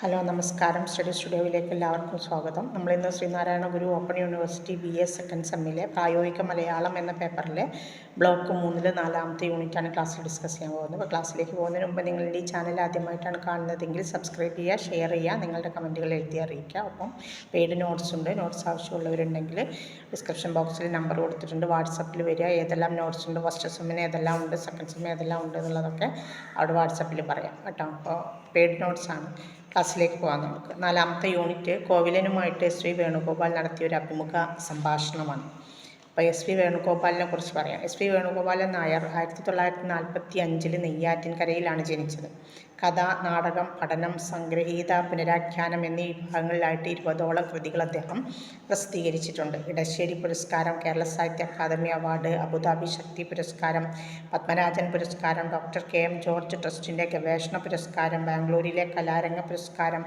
Hello നമസ്കാരം. Study സ്റ്റുഡിയോയിലേക്ക് എല്ലാവർക്കും സ്വാഗതം. നമ്മളിന്ന് Sreenarayana Guru open university B A second സെമ്മിലെ പ്രായോഗിക മലയാളം എന്ന പേപ്പറിലെ ബ്ലോക്ക് മൂന്നിൽ നാലാമത്തെ യൂണിറ്റാണ് ക്ലാസ്സിൽ ഡിസ്കസ് ചെയ്യാൻ പോകുന്നത്. അപ്പോൾ ക്ലാസ്സിലേക്ക് പോകുന്നതിന് മുമ്പ് നിങ്ങൾ ഈ ചാനൽ ആദ്യമായിട്ടാണ് കാണുന്നതെങ്കിൽ സബ്സ്ക്രൈബ് ചെയ്യുക ഷെയർ ചെയ്യുക നിങ്ങളുടെ കമന്റുകൾ എഴുതി അറിയിക്കുക. ഒപ്പം പെയ്ഡ് നോട്ട്സ് ഉണ്ട്. നോട്ട്സ് ആവശ്യമുള്ളവരുണ്ടെങ്കിൽ ഡിസ്ക്രിപ്ഷൻ ബോക്സിൽ നമ്പർ കൊടുത്തിട്ടുണ്ട്. വാട്സപ്പിൽ വരിക. ഏതെല്ലാം നോട്ട്സ് ഉണ്ട്? ഫസ്റ്റ് സെമ്മിന് ഏതെല്ലാം ഉണ്ട്? സെക്കൻഡ് സെമ്മിന് ഏതെല്ലാം ഉണ്ട്? എന്നുള്ളതൊക്കെ അവിടെ വാട്സപ്പിൽ പറയാം. കേട്ടോ? അപ്പോൾ പെയ്ഡ് നോട്ട്സ് ആണ്. ക്ലാസ്സിലേക്ക് പോകാം നമുക്ക്. നാലാമത്തെ യൂണിറ്റ് കോവിലനുമായിട്ട് എസ് വി വേണുഗോപാൽ നടത്തിയ ഒരു അഭിമുഖ സംഭാഷണമാണ്. അപ്പോൾ എസ് വി വേണുഗോപാലിനെ കുറിച്ച് പറയാം. എസ് വി വേണുഗോപാലൻ നായർ ആയിരത്തി തൊള്ളായിരത്തി നാൽപ്പത്തി അഞ്ചിൽ നെയ്യാറ്റിൻകരയിലാണ് ജനിച്ചത്. കഥ നാടകം പഠനം സംഗ്രഹീത പുനരാഖ്യാനം എന്നീ വിഭാഗങ്ങളിലായിട്ട് ഇരുപതോളം കൃതികൾ അദ്ദേഹം പ്രസിദ്ധീകരിച്ചിട്ടുണ്ട്. ഇടശ്ശേരി പുരസ്കാരം കേരള സാഹിത്യ അക്കാദമി അവാർഡ് അബുദാബി ശക്തി പുരസ്കാരം പത്മരാജൻ പുരസ്കാരം ഡോക്ടർ കെ എം ജോർജ് ട്രസ്റ്റിന്റെ ഗവേഷണ പുരസ്കാരം ബാംഗ്ലൂരിലെ കലാരംഗ പുരസ്കാരം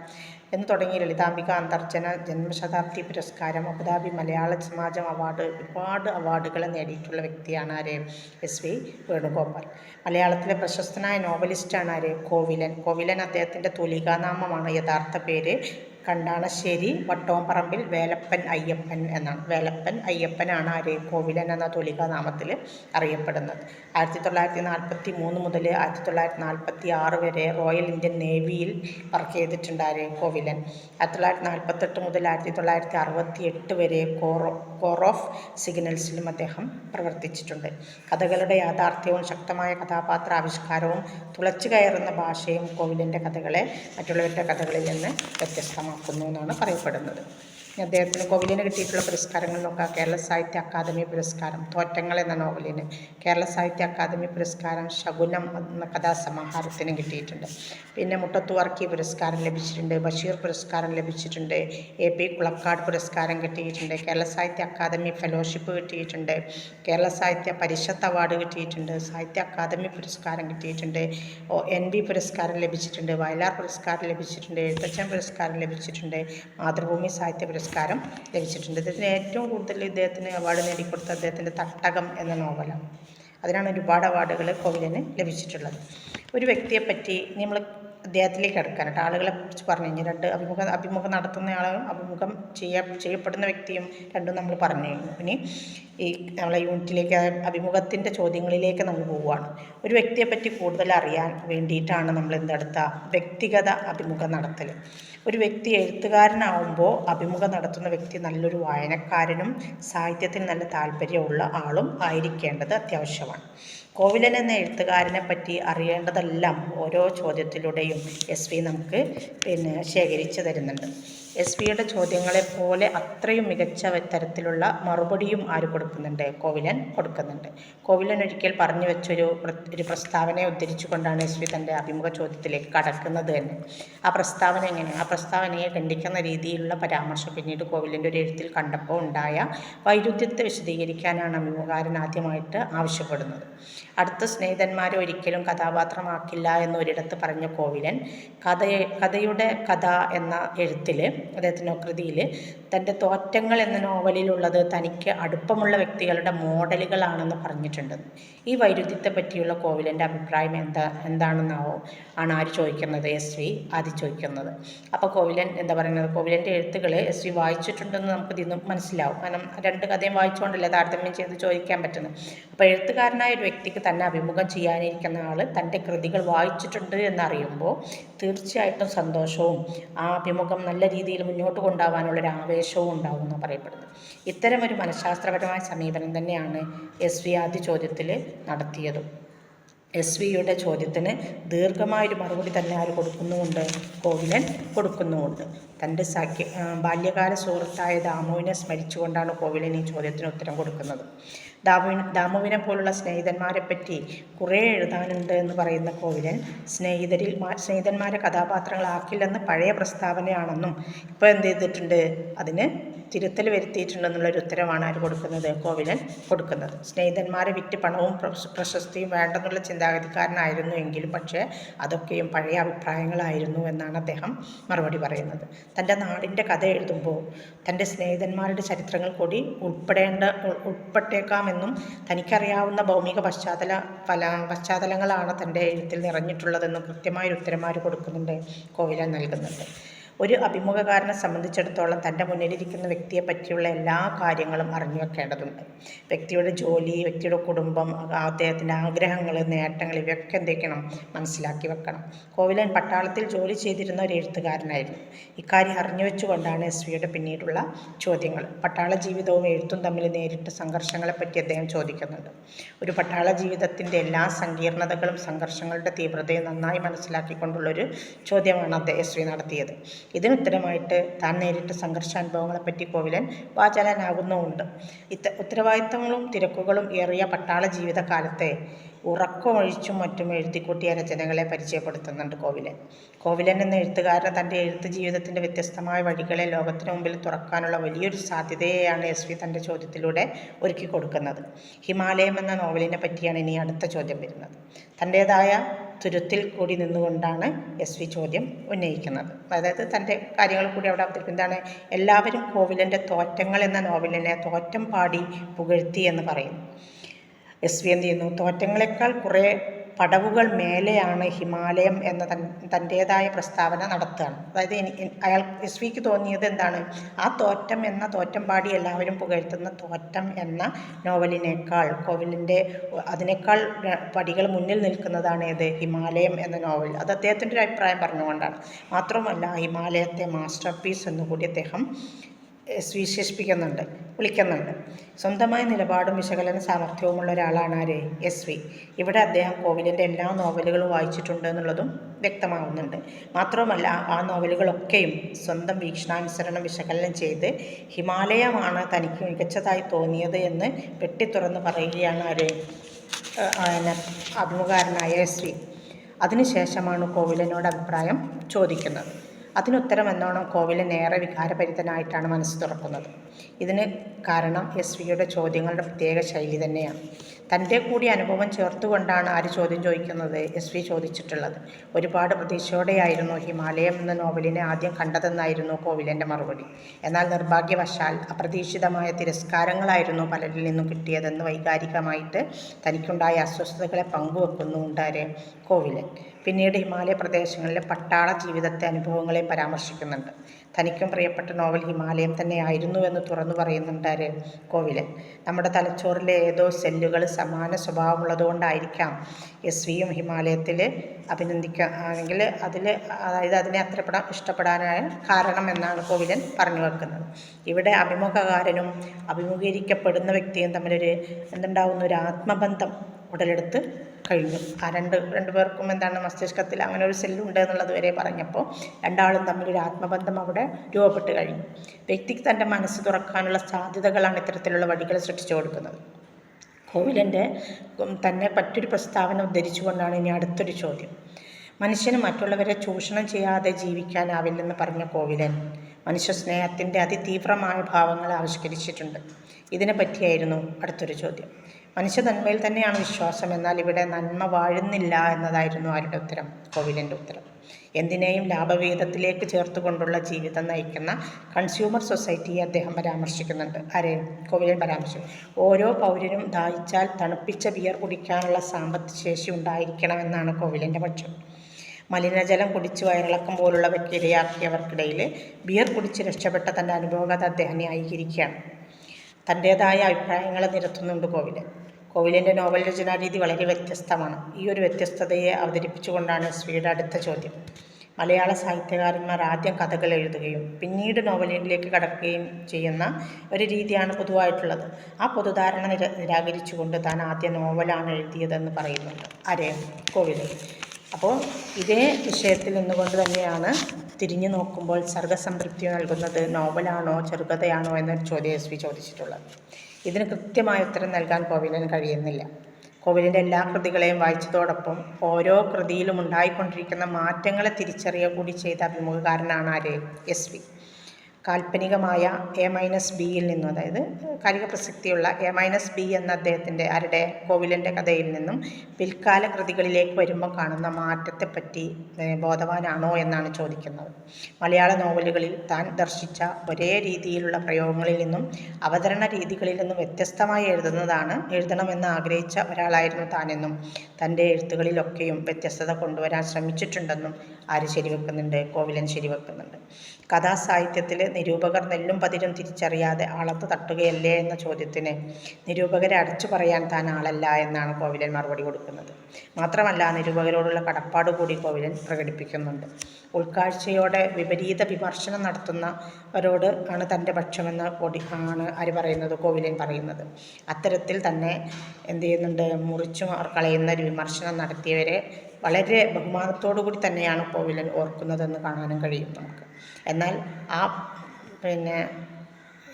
എന്ന് തുടങ്ങി ലളിതാംബിക അന്തർജന ജന്മശതാബ്ദി പുരസ്കാരം അബുദാബി മലയാള സമാജം അവാർഡ് ഒരുപാട് അവാർഡുകൾ നേടിയിട്ടുള്ള വ്യക്തിയാണ് ആര്? S V Venugopal. മലയാളത്തിലെ പ്രശസ്തനായ നോവലിസ്റ്റാണ് ആര്? കോവിലൻ കോവിലൻ അദ്ദേഹത്തിന്റെ തുലികാനാമമാണ് യഥാർത്ഥ പേര്. കണ്ടാണശ്ശേരി വട്ടോംപറമ്പിൽ വേലപ്പൻ അയ്യപ്പൻ എന്നാണ് വേലപ്പൻ അയ്യപ്പനാണ് ആര്? കോവിലൻ എന്ന തൊലിക നാമത്തിൽ അറിയപ്പെടുന്നത്. ആയിരത്തി തൊള്ളായിരത്തി നാൽപ്പത്തി മൂന്ന് മുതൽ ആയിരത്തി തൊള്ളായിരത്തി നാൽപ്പത്തി ആറ് വരെ റോയൽ ഇന്ത്യൻ നേവിയിൽ വർക്ക് ചെയ്തിട്ടുണ്ട് ആര്? കോവിലൻ. ആയിരത്തി തൊള്ളായിരത്തി നാൽപ്പത്തെട്ട് മുതൽ ആയിരത്തി തൊള്ളായിരത്തി അറുപത്തി എട്ട് വരെ കോറോ കോർ ഓഫ് സിഗ്നൽസിലും അദ്ദേഹം പ്രവർത്തിച്ചിട്ടുണ്ട്. കഥകളുടെ യാഥാർത്ഥ്യവും ശക്തമായ കഥാപാത്ര ആവിഷ്കാരവും തുളച്ചു കയറുന്ന ഭാഷയും കോവിലിന്റെ കഥകളെ മറ്റുള്ളവരുടെ കഥകളിൽ നിന്ന് വ്യത്യസ്തമാക്കുന്നു എന്നാണ് പറയപ്പെടുന്നത്. അദ്ദേഹത്തിന് കോവിലിന് കിട്ടിയിട്ടുള്ള പുരസ്കാരങ്ങൾ നോക്കാം. കേരള സാഹിത്യ അക്കാദമി പുരസ്കാരം തോറ്റങ്ങൾ എന്ന നോവലിന്. കേരള സാഹിത്യ അക്കാദമി പുരസ്കാരം ശകുനം എന്ന കഥാസമാഹാരത്തിന് കിട്ടിയിട്ടുണ്ട്. പിന്നെ മുട്ടത്തു വർക്കി പുരസ്കാരം ലഭിച്ചിട്ടുണ്ട് ബഷീർ പുരസ്കാരം ലഭിച്ചിട്ടുണ്ട് എ പി കുളക്കാട് പുരസ്കാരം കിട്ടിയിട്ടുണ്ട് കേരള സാഹിത്യ അക്കാദമി ഫെലോഷിപ്പ് കിട്ടിയിട്ടുണ്ട് കേരള സാഹിത്യ പരിഷത്ത് അവാർഡ് കിട്ടിയിട്ടുണ്ട് സാഹിത്യ അക്കാദമി പുരസ്കാരം കിട്ടിയിട്ടുണ്ട് എൻ ബി പുരസ്കാരം ലഭിച്ചിട്ടുണ്ട് വയലാർ പുരസ്കാരം ലഭിച്ചിട്ടുണ്ട് എഴുത്തച്ഛൻ പുരസ്കാരം ലഭിച്ചിട്ടുണ്ട് മാതൃഭൂമി സാഹിത്യ പുരസ്കാരം ലഭിച്ചിട്ടുണ്ട്. ഇതിന് ഏറ്റവും കൂടുതൽ ഇദ്ദേഹത്തിന് അവാർഡ് നേടിക്കൊടുത്ത അദ്ദേഹത്തിന്റെ തട്ടകം എന്ന നോവലാണ് അതിനാണ് ഒരുപാട് അവാർഡുകൾ കോവിലിന് ലഭിച്ചിട്ടുള്ളത്. ഒരു വ്യക്തിയെപ്പറ്റി നമ്മൾ അദ്ദേഹത്തിലേക്ക് കിടക്കാനായിട്ട് ആളുകളെ കുറിച്ച് പറഞ്ഞു. കഴിഞ്ഞാൽ രണ്ട് അഭിമുഖ അഭിമുഖം നടത്തുന്ന ആളും അഭിമുഖം ചെയ്യ ചെയ്യപ്പെടുന്ന വ്യക്തിയും രണ്ടും നമ്മൾ പറഞ്ഞു കഴിഞ്ഞു പിന്നെ ഈ നമ്മളെ യൂണിറ്റിലേക്ക് അഭിമുഖത്തിന്റെ ചോദ്യങ്ങളിലേക്ക് നമ്മൾ പോവുകയാണ്. ഒരു വ്യക്തിയെപ്പറ്റി കൂടുതൽ അറിയാൻ വേണ്ടിയിട്ടാണ് നമ്മൾ എന്തെടുത്ത വ്യക്തിഗത അഭിമുഖം നടത്തൽ ഒരു വ്യക്തി എഴുത്തുകാരനാവുമ്പോൾ അഭിമുഖം നടത്തുന്ന വ്യക്തി നല്ലൊരു വായനക്കാരനും സാഹിത്യത്തിൽ നല്ല താല്പര്യമുള്ള ആളും ആയിരിക്കേണ്ടത് അത്യാവശ്യമാണ്. കോവിലൻ എന്ന എഴുത്തുകാരനെ പറ്റി അറിയേണ്ടതെല്ലാം ഓരോ ചോദ്യത്തിലൂടെയും എസ് വി നമുക്ക് പിന്നെ ശേഖരിച്ചു തരുന്നുണ്ട്. എസ് പിയുടെ ചോദ്യങ്ങളെപ്പോലെ അത്രയും മികച്ച തരത്തിലുള്ള മറുപടിയും ആര് കൊടുക്കുന്നുണ്ട്? കോവിലൻ കൊടുക്കുന്നുണ്ട്. കോവിലൻ ഒരിക്കൽ പറഞ്ഞു വെച്ചൊരു ഒരു പ്രസ്താവനയെ ഉദ്ധരിച്ചുകൊണ്ടാണ് എസ് പി തന്റെ അഭിമുഖ ചോദ്യത്തിലേക്ക് കടക്കുന്നത് തന്നെ ആ പ്രസ്താവന എങ്ങനെയാണ് ആ പ്രസ്താവനയെ ഖണ്ഡിക്കുന്ന രീതിയിലുള്ള പരാമർശം പിന്നീട് കോവിലിന്റെ ഒരു എഴുത്തിൽ കണ്ടപ്പോൾ ഉണ്ടായ വൈരുദ്ധ്യത്തെ വിശദീകരിക്കാനാണ് അഭിമുഖകാരൻ ആദ്യമായിട്ട് ആവശ്യപ്പെടുന്നത്. അടുത്ത സ്നേഹിതന്മാരെ ഒരിക്കലും കഥാപാത്രമാക്കില്ല എന്നൊരിടത്ത് പറഞ്ഞ കോവിലൻ കഥയെ കഥയുടെ കഥ എന്ന എഴുത്തിൽ അദ്ദേഹത്തിന്റെ കൃതിയിൽ തന്റെ തോറ്റങ്ങൾ എന്ന നോവലിലുള്ളത് തനിക്ക് അടുപ്പമുള്ള വ്യക്തികളുടെ മോഡലുകളാണെന്ന് പറഞ്ഞിട്ടുണ്ട്. ഈ വൈരുദ്ധ്യത്തെ പറ്റിയുള്ള കോവിലന്റെ അഭിപ്രായം എന്താ എന്താണെന്നാവോ ആണ് ആര് ചോദിക്കുന്നത്? എസ് വി ആദ്യം ചോദിക്കുന്നത്. അപ്പോൾ കോവിലൻ എന്താ പറയുന്നത്? കോവിലന്റെ എഴുത്തുകൾ എസ് വി വായിച്ചിട്ടുണ്ടെന്ന് നമുക്ക് ഇതിൽ മനസ്സിലാവും. കാരണം രണ്ട് കഥയും വായിച്ചുകൊണ്ടല്ലേ താരതമ്യം ചെയ്ത് ചോദിക്കാൻ പറ്റുന്നത്. അപ്പോൾ എഴുത്തുകാരനായ ഒരു വ്യക്തിക്ക് തന്നെ അഭിമുഖം ചെയ്യാനിരിക്കുന്ന ആൾ തന്റെ കൃതികൾ വായിച്ചിട്ടുണ്ട് എന്നറിയുമ്പോൾ തീർച്ചയായിട്ടും സന്തോഷവും ആ അഭിമുഖം നല്ല രീതിയിൽ മുന്നോട്ട് കൊണ്ടുപോകാനുള്ളൊരു ആവേശവും ഉണ്ടാവും എന്നാണ് പറയപ്പെടുന്നത്. ഇത്തരമൊരു മനഃശാസ്ത്രപരമായ സമീപനം തന്നെയാണ് എസ് വി ആദ്യ ചോദ്യത്തിൽ നടത്തിയതും. എസ് വിയുടെ ചോദ്യത്തിന് ദീർഘമായൊരു മറുപടി തന്നെ ആര് കൊടുക്കുന്നുമുണ്ട്? കോവിലൻ കൊടുക്കുന്നുമുണ്ട്. തന്റെ സഖ്യ ബാല്യകാല സുഹൃത്തായ ദാമുവിനെ സ്മരിച്ചുകൊണ്ടാണ് കോവിലൻ ഈ ചോദ്യത്തിന് ഉത്തരം കൊടുക്കുന്നത്. ദാമു ദാമുവിനെ പോലുള്ള സ്നേഹിതന്മാരെ പറ്റി കുറേ എഴുതാനുണ്ട് എന്ന് പറയുന്ന കോവിലൻ സ്നേഹിതരിൽ സ്നേഹിതന്മാരെ കഥാപാത്രങ്ങളാക്കില്ലെന്ന് പഴയ പ്രസ്താവനയാണെന്നും ഇപ്പോൾ എന്ത് ചെയ്തിട്ടുണ്ട്? അതിന് തിരുത്തൽ വരുത്തിയിട്ടുണ്ടെന്നുള്ളൊരു ഉത്തരവാണ് ആര് കൊടുക്കുന്നത്? കോവിലൻ കൊടുക്കുന്നത്. സ്നേഹിതന്മാരെ വിറ്റ് പണവും പ്രശസ്തിയും വേണ്ടെന്നുള്ള ചിന്താഗതിക്കാരനായിരുന്നു എങ്കിലും പക്ഷേ അതൊക്കെയും പഴയ അഭിപ്രായങ്ങളായിരുന്നു എന്നാണ് അദ്ദേഹം മറുപടി പറയുന്നത്. തന്റെ നാടിന്റെ കഥ എഴുതുമ്പോൾ തന്റെ സ്നേഹിതന്മാരുടെ ചരിത്രങ്ങൾ കൂടി ഉൾപ്പെടേണ്ട ഉൾപ്പെട്ടേക്കാം എന്നും തനിക്കറിയാവുന്ന ഭൗമിക പശ്ചാത്തല ഫല പശ്ചാത്തലങ്ങളാണ് തന്റെ എഴുത്തിൽ നിറഞ്ഞിട്ടുള്ളതെന്നും കൃത്യമായൊരു ഉത്തരമാർ കൊടുക്കുന്നുണ്ട് കോവിലൻ നൽകുന്നുണ്ട്. ഒരു അഭിമുഖകാരനെ സംബന്ധിച്ചിടത്തോളം തന്റെ മുന്നിലിരിക്കുന്ന വ്യക്തിയെ പറ്റിയുള്ള എല്ലാ കാര്യങ്ങളും അറിഞ്ഞു വെക്കേണ്ടതുണ്ട്. വ്യക്തിയുടെ ജോലി വ്യക്തിയുടെ കുടുംബം അദ്ദേഹത്തിന്റെ ആഗ്രഹങ്ങൾ നേട്ടങ്ങൾ ഇവയൊക്കെ എന്തൊക്കെയാണ് മനസ്സിലാക്കി വെക്കണം. കോവിലൻ പട്ടാളത്തിൽ ജോലി ചെയ്തിരുന്ന ഒരു എഴുത്തുകാരനായിരുന്നു. ഇക്കാര്യം അറിഞ്ഞു വെച്ചുകൊണ്ടാണ് എസ് വിയുടെ പിന്നീടുള്ള ചോദ്യങ്ങൾ. പട്ടാള ജീവിതവും എഴുത്തും തമ്മിൽ നേരിട്ട സംഘർഷങ്ങളെപ്പറ്റി അദ്ദേഹം ചോദിക്കുന്നുണ്ട്. ഒരു പട്ടാള ജീവിതത്തിന്റെ എല്ലാ സങ്കീർണതകളും സംഘർഷങ്ങളുടെ തീവ്രതയും നന്നായി മനസ്സിലാക്കിക്കൊണ്ടുള്ളൊരു ചോദ്യമാണ് അദ്ദേഹം എസ് വി നടത്തിയത്. ഇതിനുത്തരമായിട്ട് താൻ നേരിട്ട സംഘർഷാനുഭവങ്ങളെപ്പറ്റി കോവിലൻ വാചാലനാകുന്നുമുണ്ട്. ഇത്ത ഉത്തരവാദിത്തങ്ങളും തിരക്കുകളും ഏറിയ പട്ടാള ജീവിതകാലത്തെ ഉറക്കമൊഴിച്ചും മറ്റും എഴുതിക്കൂട്ടിയ രചനകളെ പരിചയപ്പെടുത്തുന്നുണ്ട് കോവിലൻ. കോവിലൻ എന്ന എഴുത്തുകാരൻ തന്റെ എഴുത്ത് ജീവിതത്തിന്റെ വ്യത്യസ്തമായ വഴികളെ ലോകത്തിന് മുമ്പിൽ തുറക്കാനുള്ള വലിയൊരു സാധ്യതയെയാണ് എസ് വി തന്റെ ചോദ്യത്തിലൂടെ ഒരുക്കി കൊടുക്കുന്നത് ഹിമാലയം എന്ന നോവലിനെ പറ്റിയാണ് ഇനി അടുത്ത ചോദ്യം വരുന്നത്. തന്റേതായ തുരുത്തിൽ കൂടി നിന്നുകൊണ്ടാണ് എസ് വി ചോദ്യം ഉന്നയിക്കുന്നത്. അതായത് തന്റെ കാര്യങ്ങൾ കൂടി അവിടെ അവതരിപ്പിക്കുന്നതാണ് എല്ലാവരും കോവിലന്റെ തോറ്റങ്ങൾ എന്ന നോവലിനെ തോറ്റം പാടി പുകഴ്ത്തി എന്ന് പറയുന്നു. എസ് വി എന്ത് ചെയ്യുന്നു? തോറ്റങ്ങളെക്കാൾ കുറേ പടവുകൾ മേലെയാണ് ഹിമാലയം എന്ന തൻ തന്റേതായ പ്രസ്താവന നടത്തുകയാണ്. അതായത് അയാൾ എസ് വിക്ക് തോന്നിയത് എന്താണ്? ആ തോറ്റം എന്ന തോറ്റം പാടി എല്ലാവരും പുകഴ്ത്തുന്ന തോറ്റം എന്ന നോവലിനേക്കാൾ കോവിലിന്റെ അതിനേക്കാൾ പടികൾ മുന്നിൽ നിൽക്കുന്നതാണ് ഏത്? ഹിമാലയം എന്ന നോവൽ. അത് അദ്ദേഹത്തിന്റെ ഒരു അഭിപ്രായം പറഞ്ഞുകൊണ്ടാണ്. മാത്രമല്ല ഹിമാലയത്തെ മാസ്റ്റർ പീസ് എന്നുകൂടി അദ്ദേഹം വിശേഷിപ്പിക്കുന്നുണ്ട് വിളിക്കുന്നുണ്ട്. സ്വന്തമായ നിലപാടും വിശകലന സാമർഥ്യവുമുള്ള ഒരാളാണ് ആര്? S V. ഇവിടെ അദ്ദേഹം കോവിലിന്റെ എല്ലാ നോവലുകളും വായിച്ചിട്ടുണ്ട് എന്നുള്ളതും വ്യക്തമാവുന്നുണ്ട്. മാത്രവുമല്ല ആ നോവലുകളൊക്കെയും സ്വന്തം വീക്ഷണാനുസരണം വിശകലനം ചെയ്ത് ഹിമാലയമാണ് തനിക്ക് മികച്ചതായി തോന്നിയത് എന്ന് വെട്ടിത്തുറന്ന് പറയുകയാണ് ആര്? അഭിമുഖാരനായ എസ് വി. അതിനുശേഷമാണ് കോവിലിനോട് അഭിപ്രായം ചോദിക്കുന്നത്. അതിനുത്തരം എന്നോണം കോവിലൻ ഏറെ വികാരഭരിതനായിട്ടാണ് മനസ്സ് തുറക്കുന്നത്. ഇതിന് കാരണം എസ് വിയുടെ ചോദ്യങ്ങളുടെ പ്രത്യേക ശൈലി തന്നെയാണ്. തന്റെ കൂടി അനുഭവം ചേർത്തുകൊണ്ടാണ് ആര് ചോദ്യം ചോദിക്കുന്നത്? എസ് വി ചോദിച്ചിട്ടുള്ളത്. ഒരുപാട് പ്രതീക്ഷയോടെയായിരുന്നു ഹിമാലയം എന്ന നോവലിനെ ആദ്യം കണ്ടതെന്നായിരുന്നു കോവിലന്റെ മറുപടി. എന്നാൽ നിർഭാഗ്യവശാൽ അപ്രതീക്ഷിതമായ തിരസ്കാരങ്ങളായിരുന്നു പലരിൽ നിന്നും കിട്ടിയതെന്ന് വൈകാരികമായിട്ട് തനിക്കുണ്ടായ അസ്വസ്ഥതകളെ പങ്കുവെക്കുന്നുണ്ടാരെ കോവിലൻ. പിന്നീട് ഹിമാലയ പ്രദേശങ്ങളിലെ പട്ടാള ജീവിതത്തെ അനുഭവങ്ങളെ പരാമർശിക്കുന്നുണ്ട്. തനിക്കും പ്രിയപ്പെട്ട നോവൽ ഹിമാലയം തന്നെയായിരുന്നുവെന്ന് തുറന്നു പറയുന്നുണ്ടാര് കോവിലൻ നമ്മുടെ തലച്ചോറിലെ ഏതോ സെല്ലുകൾ സമാന സ്വഭാവമുള്ളതുകൊണ്ടായിരിക്കാം എസ് വിയും ഹിമാലയത്തിൽ അഭിനന്ദിക്കുകയാണെങ്കിൽ അതിൽ അതായത് അതിനെ അത്രപ്പെടാൻ ഇഷ്ടപ്പെടാനായ കാരണം എന്നാണ് കോവിലൻ പറഞ്ഞു വെക്കുന്നത്. ഇവിടെ അഭിമുഖകാരനും അഭിമുഖീകരിക്കപ്പെടുന്ന വ്യക്തിയും തമ്മിലൊരു എന്തുണ്ടാവുന്ന ഒരു ആത്മബന്ധം ഉടലെടുത്ത് കഴിഞ്ഞു. ആ രണ്ട് രണ്ട് പേർക്കും എന്താണ് മസ്തിഷ്കത്തിൽ അങ്ങനെ ഒരു സെല്ലുണ്ട് എന്നുള്ളത് വരെ പറഞ്ഞപ്പോൾ രണ്ടാളും തമ്മിലൊരു ആത്മബന്ധം അവിടെ രൂപപ്പെട്ട് കഴിഞ്ഞു. വ്യക്തിക്ക് തന്റെ മനസ്സ് തുറക്കാനുള്ള സാധ്യതകളാണ് ഇത്തരത്തിലുള്ള വഴികൾ സൃഷ്ടിച്ചു കൊടുക്കുന്നത്. കോവിലന്റെ തന്നെ മറ്റൊരു പ്രസ്താവന ഉദ്ധരിച്ചുകൊണ്ടാണ് ഇനി അടുത്തൊരു ചോദ്യം. മനുഷ്യന് മറ്റുള്ളവരെ ചൂഷണം ചെയ്യാതെ ജീവിക്കാനാവില്ലെന്ന് പറഞ്ഞ കോവിലൻ മനുഷ്യ സ്നേഹത്തിന്റെ അതിതീവ്രമായ ഭാവങ്ങൾ ആവിഷ്കരിച്ചിട്ടുണ്ട്. ഇതിനെ പറ്റിയായിരുന്നു അടുത്തൊരു ചോദ്യം. മനുഷ്യ നന്മയിൽ തന്നെയാണ് വിശ്വാസം. എന്നാൽ ഇവിടെ നന്മ വാഴുന്നില്ല എന്നതായിരുന്നു ആരുടെ ഉത്തരം? കോവിലിന്റെ ഉത്തരം. എന്തിനേയും ലാഭവിഹിതത്തിലേക്ക് ചേർത്തുകൊണ്ടുള്ള ജീവിതം നയിക്കുന്ന കൺസ്യൂമർ സൊസൈറ്റിയെ അദ്ദേഹം പരാമർശിക്കുന്നുണ്ട്. ആരെ? കോവിലൻ പരാമർശിക്കും ഓരോ പൗരനും ദാഹിച്ചാൽ തണുപ്പിച്ച ബിയർ കുടിക്കാനുള്ള സാമ്പത്തിക ശേഷി ഉണ്ടായിരിക്കണമെന്നാണ് കോവിലിന്റെ പക്ഷം. മലിനജലം കുടിച്ച് വയറിളക്കം പോലുള്ളവയ്ക്ക് ഇരയാക്കിയവർക്കിടയിൽ ബിയർ കുടിച്ച് രക്ഷപ്പെട്ട തന്റെ അനുഭവകഥ അദ്ദേഹം ന്യായീകരിക്കുകയാണ്. തന്റേതായ അഭിപ്രായങ്ങളെ നിരത്തുന്നുണ്ട് കോവിലൻ കോവിലിന്റെ നോവൽ രചനാ രീതി വളരെ വ്യത്യസ്തമാണ്. ഈ ഒരു വ്യത്യസ്തതയെ അവതരിപ്പിച്ചുകൊണ്ടാണ് ശ്രീയുടെ അടുത്ത ചോദ്യം. മലയാള സാഹിത്യകാരന്മാർ ആദ്യം കഥകൾ എഴുതുകയും പിന്നീട് നോവലിലേക്ക് കടക്കുകയും ചെയ്യുന്ന ഒരു രീതിയാണ് പൊതുവായിട്ടുള്ളത്. ആ പൊതുധാരണ നിര നിരാകരിച്ചുകൊണ്ട് താൻ ആദ്യ നോവലാണ് എഴുതിയതെന്ന് പറയുന്നുണ്ട്. ആരെ കോവിലെ. അപ്പോൾ ഇതേ വിഷയത്തിൽ നിന്നുകൊണ്ട് തന്നെയാണ് തിരിഞ്ഞു നോക്കുമ്പോൾ സർഗസംതൃപ്തി നൽകുന്നത് നോവലാണോ ചെറുകഥയാണോ എന്നൊരു ചോദ്യം എസ് വി ചോദിച്ചിട്ടുള്ളത്. ഇതിന് കൃത്യമായ ഉത്തരം നൽകാൻ കോവിലിന് കഴിയുന്നില്ല. കോവിലിന്റെ എല്ലാ കൃതികളെയും വായിച്ചതോടൊപ്പം ഓരോ കൃതിയിലും ഉണ്ടായിക്കൊണ്ടിരിക്കുന്ന മാറ്റങ്ങളെ തിരിച്ചറിയുക കൂടി ചെയ്ത അഭിമുഖകാരനാണ് ആര്? S V. കാൽപ്പനികമായ എ മൈനസ് ബിയിൽ നിന്നും അതായത് കാലിക പ്രസക്തിയുള്ള എ മൈനസ് ബി എന്ന അദ്ദേഹത്തിന്റെ ആരുടെ കോവിലന്റെ കഥയിൽ നിന്നും പിൽക്കാല കൃതികളിലേക്ക് വരുമ്പോൾ കാണുന്ന മാറ്റത്തെപ്പറ്റി ബോധവാനാണോ എന്നാണ് ചോദിക്കുന്നത്. മലയാള നോവലുകളിൽ താൻ ദർശിച്ച ഒരേ രീതിയിലുള്ള പ്രയോഗങ്ങളിൽ നിന്നും അവതരണ രീതികളിൽ നിന്നും വ്യത്യസ്തമായി എഴുതുന്നതാണ് എഴുതണമെന്ന് ആഗ്രഹിച്ച ഒരാളായിരുന്നു താനെന്നും തന്റെ എഴുത്തുകളിലൊക്കെയും വ്യത്യസ്തത കൊണ്ടുവരാൻ ശ്രമിച്ചിട്ടുണ്ടെന്നും ആര് ശരിവെക്കുന്നുണ്ട്? കോവിലൻ ശരിവെക്കുന്നുണ്ട്. കഥാസാഹിത്യത്തിൽ നിരൂപകർ നെല്ലും പതിരും തിരിച്ചറിയാതെ അളത്ത് തട്ടുകയല്ലേ എന്ന ചോദ്യത്തിന് നിരൂപകരെ അടച്ചു പറയാൻ താൻ ആളല്ല എന്നാണ് കോവിലൻ മറുപടി കൊടുക്കുന്നത്. മാത്രമല്ല നിരൂപകരോടുള്ള കടപ്പാട് കൂടി കോവിലൻ പ്രകടിപ്പിക്കുന്നുണ്ട്. ഉൾക്കാഴ്ചയോടെ വിപരീത വിമർശനം നടത്തുന്നവരോട് ആണ് തന്റെ പക്ഷമെന്ന് കൊടി ആണ് ആര് പറയുന്നത് കോവിലൻ പറയുന്നത്. അത്തരത്തിൽ തന്നെ എന്ത് ചെയ്യുന്നുണ്ട്? മുറിച്ചു കളയുന്ന ഒരു വിമർശനം നടത്തിയവരെ വളരെ ബഹുമാനത്തോടു കൂടി തന്നെയാണ് കോവിലൻ ഓർക്കുന്നതെന്ന് കാണാനും കഴിയും നമുക്ക്. എന്നാൽ ആ പിന്നെ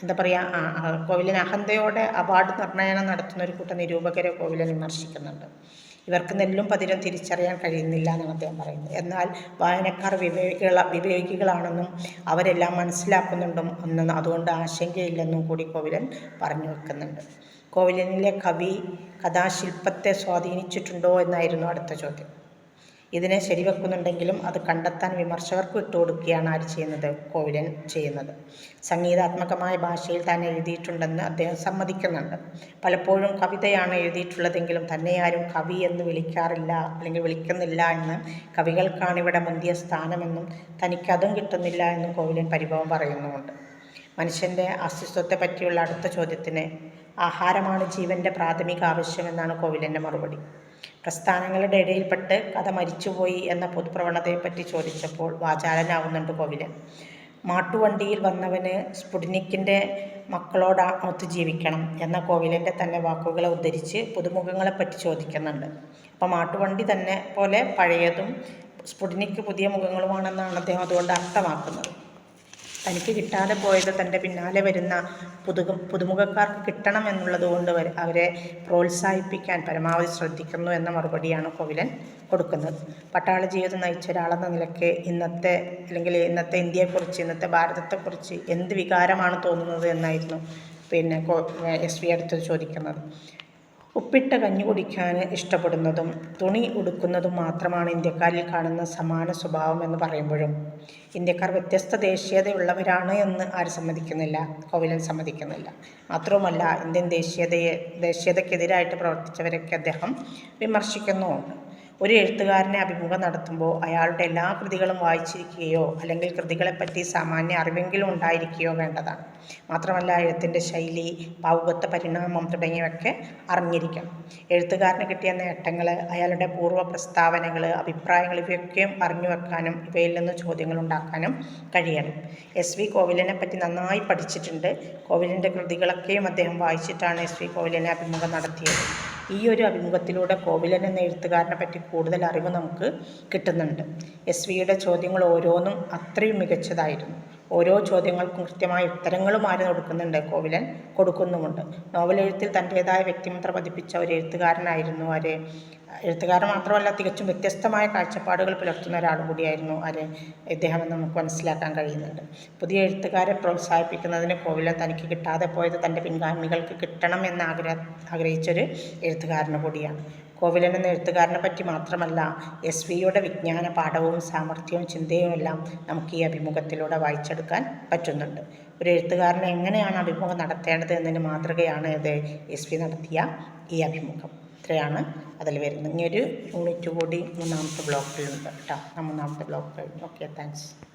എന്താ പറയുക കോവിലൻ അഹന്തയോടെ അവാർഡ് നിർണയം നടത്തുന്ന ഒരു കൂട്ടം നിരൂപകരെ കോവിലൻ വിമർശിക്കുന്നുണ്ട്. ഇവർക്ക് നെല്ലും പതിരും തിരിച്ചറിയാൻ കഴിയുന്നില്ല എന്നാണ് അദ്ദേഹം പറയുന്നത്. എന്നാൽ വായനക്കാർ വിവേകികള വിവേകികളാണെന്നും അവരെല്ലാം മനസ്സിലാക്കുന്നുണ്ടും എന്നും അതുകൊണ്ട് ആശങ്കയില്ലെന്നും കൂടി കോവിലൻ പറഞ്ഞു വെക്കുന്നുണ്ട്. കോവിലനിലെ കവി കഥാശില്പത്തെ സ്വാധീനിച്ചിട്ടുണ്ടോ എന്നായിരുന്നു അടുത്ത ചോദ്യം. ഇതിനെ ശരിവെക്കുന്നുണ്ടെങ്കിലും അത് കണ്ടെത്താൻ വിമർശകർക്ക് വിട്ടുകൊടുക്കുകയാണ് ആര് ചെയ്യുന്നത്? കോവിലൻ ചെയ്യുന്നത്. സംഗീതാത്മകമായ ഭാഷയിൽ താൻ എഴുതിയിട്ടുണ്ടെന്ന് അദ്ദേഹം സമ്മതിക്കുന്നുണ്ട്. പലപ്പോഴും കവിതയാണ് എഴുതിയിട്ടുള്ളതെങ്കിലും തന്നെ ആരും കവി എന്ന് വിളിക്കാറില്ല അല്ലെങ്കിൽ വിളിക്കുന്നില്ല എന്ന് കവികൾക്കാണ് ഇവിടെ മുന്തിയ സ്ഥാനമെന്നും തനിക്കതും കിട്ടുന്നില്ല എന്നും കോവിലൻ പരിഭവം പറയുന്നുമുണ്ട്. മനുഷ്യന്റെ അസ്തിത്വത്തെ പറ്റിയുള്ള അടുത്ത ചോദ്യത്തിന് ആഹാരമാണ് ജീവന്റെ പ്രാഥമിക ആവശ്യമെന്നാണ് കോവിലന്റെ മറുപടി. പ്രസ്ഥാനങ്ങളുടെ ഇടയിൽപ്പെട്ട് കഥ മരിച്ചുപോയി എന്ന പൊതുപ്രവണതയെപ്പറ്റി ചോദിച്ചപ്പോൾ വാചാലനാവുന്നുണ്ട് കോവിലൻ മാട്ടുവണ്ടിയിൽ വന്നവന് സ്പുട്നിക്കിന്റെ മക്കളോട് ഒത്തുജീവിക്കണം എന്ന കോവിലന്റെ തന്നെ വാക്കുകളെ ഉദ്ധരിച്ച് പുതുമുഖങ്ങളെപ്പറ്റി ചോദിക്കുന്നുണ്ട്. അപ്പോൾ മാട്ടുവണ്ടി തന്നെ പോലെ പഴയതും സ്പുട്നിക്ക് പുതിയ മുഖങ്ങളുമാണെന്നാണ് അദ്ദേഹം അതുകൊണ്ട് അർത്ഥമാക്കുന്നത്. തനിക്ക് കിട്ടാതെ പോയത് തന്റെ പിന്നാലെ വരുന്ന പുതുക പുതുമുഖക്കാർക്ക് കിട്ടണം എന്നുള്ളതുകൊണ്ട് അവരെ പ്രോത്സാഹിപ്പിക്കാൻ പരമാവധി ശ്രദ്ധിക്കുന്നു എന്ന മറുപടിയാണ് കോവിലൻ കൊടുക്കുന്നത്. പട്ടാള ജീവിതം നയിച്ച ഒരാളെന്ന നിലയ്ക്ക് ഇന്നത്തെ അല്ലെങ്കിൽ ഇന്നത്തെ ഇന്ത്യയെക്കുറിച്ച് ഇന്നത്തെ ഭാരതത്തെക്കുറിച്ച് എന്ത് വികാരമാണ് തോന്നുന്നത് എന്നായിരുന്നു പിന്നെ എസ് വി അടുത്ത് ചോദിക്കുന്നത്. ഉപ്പിട്ട കഞ്ഞി കുടിക്കാൻ ഇഷ്ടപ്പെടുന്നതും തുണി ഉടുക്കുന്നതും മാത്രമാണ് ഇന്ത്യക്കാരിൽ കാണുന്ന സമാന സ്വഭാവം എന്ന് പറയുമ്പോഴും. ഇന്ത്യക്കാർ വ്യത്യസ്ത ദേശീയതയുള്ളവരാണ് എന്ന് ആരും സമ്മതിക്കുന്നില്ല കോവിലൻ സമ്മതിക്കുന്നില്ല. മാത്രവുമല്ല ഇന്ത്യൻ ദേശീയതയെ ദേശീയതയ്ക്കെതിരായിട്ട് പ്രവർത്തിച്ചവരൊക്കെ അദ്ദേഹം വിമർശിക്കുന്നുമുണ്ട് ഒരു എഴുത്തുകാരനെ അഭിമുഖം നടത്തുമ്പോൾ അയാളുടെ എല്ലാ കൃതികളും വായിച്ചിരിക്കുകയോ അല്ലെങ്കിൽ കൃതികളെപ്പറ്റി സാമാന്യ അറിവെങ്കിലും ഉണ്ടായിരിക്കുകയോ വേണ്ടതാണ്. മാത്രമല്ല എഴുത്തിന്റെ ശൈലി ഭൗഗത്വ പരിണാമം തുടങ്ങിയവയൊക്കെ അറിഞ്ഞിരിക്കണം. എഴുത്തുകാരന് കിട്ടിയ നേട്ടങ്ങൾ അയാളുടെ പൂർവ പ്രസ്താവനകൾ അഭിപ്രായങ്ങൾ ഇവയൊക്കെയും അറിഞ്ഞു വെക്കാനും ഇവയിൽ നിന്ന് ചോദ്യങ്ങൾ ഉണ്ടാക്കാനും കഴിയണം. എസ് വി കോവിലിനെ പറ്റി നന്നായി പഠിച്ചിട്ടുണ്ട്. കോവിലിന്റെ കൃതികളൊക്കെയും അദ്ദേഹം വായിച്ചിട്ടാണ് എസ് വി കോവിലിനെ അഭിമുഖം നടത്തിയത്. ഈ ഒരു അഭിമുഖത്തിലൂടെ കോവിലൻ എന്ന എഴുത്തുകാരനെ പറ്റി കൂടുതൽ അറിവ് നമുക്ക് കിട്ടുന്നുണ്ട്. എസ് വിയുടെ ചോദ്യങ്ങൾ ഓരോന്നും അത്രയും മികച്ചതായിരുന്നു. ഓരോ ചോദ്യങ്ങൾക്കും കൃത്യമായ ഉത്തരങ്ങളും ആര് കൊടുക്കുന്നുണ്ട്? കോവിലൻ കൊടുക്കുന്നുമുണ്ട്. നോവൽ എഴുത്തിൽ തന്റേതായ വ്യക്തിമുദ്ര പതിപ്പിച്ച ഒരു എഴുത്തുകാരനായിരുന്നു ആര്? എഴുത്തുകാരൻ മാത്രമല്ല തികച്ചും വ്യത്യസ്തമായ കാഴ്ചപ്പാടുകൾ പുലർത്തുന്ന ഒരാളും കൂടിയായിരുന്നു ആര്? ഇദ്ദേഹം എന്ന് നമുക്ക് മനസ്സിലാക്കാൻ കഴിയുന്നുണ്ട്. പുതിയ എഴുത്തുകാരെ പ്രോത്സാഹിപ്പിക്കുന്നതിന് കോവിലൻ തനിക്ക് കിട്ടാതെ പോയത് തന്റെ പിൻഗാമികൾക്ക് കിട്ടണം എന്ന് ആഗ്രഹ ആഗ്രഹിച്ചൊരു എഴുത്തുകാരന് കൂടിയാണ്. കോവിലൻ എന്ന എഴുത്തുകാരനെ പറ്റി മാത്രമല്ല എസ് വിയുടെ വിജ്ഞാന പാഠവും സാമർഥ്യവും ചിന്തയും എല്ലാം നമുക്ക് ഈ അഭിമുഖത്തിലൂടെ വായിച്ചെടുക്കാൻ പറ്റുന്നുണ്ട്. ഒരു എഴുത്തുകാരനെ എങ്ങനെയാണ് അഭിമുഖം നടത്തേണ്ടത് എന്നതിന് മാതൃകയാണ് ഇത് എസ് വി നടത്തിയ ഈ അഭിമുഖം. ഇത്രയാണ് അതിൽ വരുന്നത്. ഇനി ഒരു യൂണിറ്റ് കൂടി മൂന്നാമത്തെ ബ്ലോക്കിലുണ്ട് കേട്ടോ. മൂന്നാമത്തെ ബ്ലോക്ക് കഴിഞ്ഞു. Okay thanks.